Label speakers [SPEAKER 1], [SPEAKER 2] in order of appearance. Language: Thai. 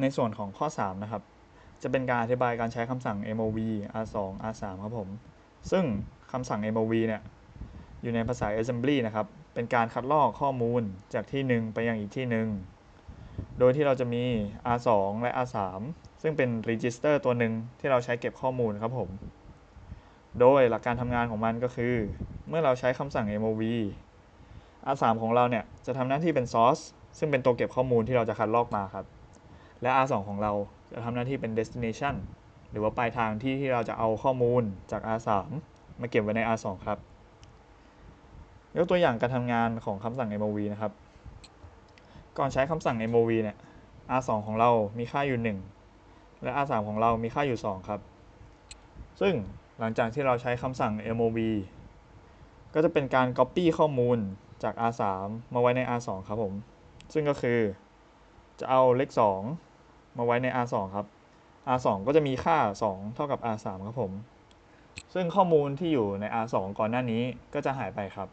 [SPEAKER 1] ในส่วนของข้อ 3 นะครับ จะเป็นการอธิบายการใช้คำสั่ง mov r2 r3 ครับผม ซึ่งคำสั่ง mov เนี่ย อยู่ในภาษา assembly นะครับ เป็นการคัดลอกข้อมูลจากที่หนึ่งไปยังอีกที่หนึ่ง โดยที่เราจะมี r2 และ r3 ซึ่งเป็น register ตัวหนึ่งที่เราใช้เก็บข้อมูลครับผม โดยหลักการทำงานของมันก็คือ เมื่อเราใช้คำสั่ง mov r3 ของเราเนี่ย จะทำหน้าที่เป็น source ซึ่งเป็นตัวเก็บข้อมูลที่เราจะคัดลอกมาครับ และ R2 ของเราจะทำหน้าที่เป็น destination หรือว่าปลายทางที่ที่เราจะเอาข้อมูลจาก R3 มาเก็บไว้ใน R2 ครับ ยกตัวอย่างการทำงานของคำสั่ง mov นะครับ ก่อนใช้คำสั่ง mov เนี่ย R2 ของเรามีค่าอยู่ 1 และ R3 ของเรามีค่าอยู่ 2 ครับ ซึ่งหลังจากที่เราใช้คำสั่ง mov ก็จะเป็นการ copy ข้อมูลจาก R3 มาไว้ใน R2 ครับผม ซึ่งก็คือจะเอาเลข 2 มาไว้ใน R2 ครับ R2 ก็จะมีค่า 2 เท่ากับ R3 ครับผม ซึ่งข้อมูลที่อยู่ใน R2 ก่อนหน้านี้ก็จะหายไปครับ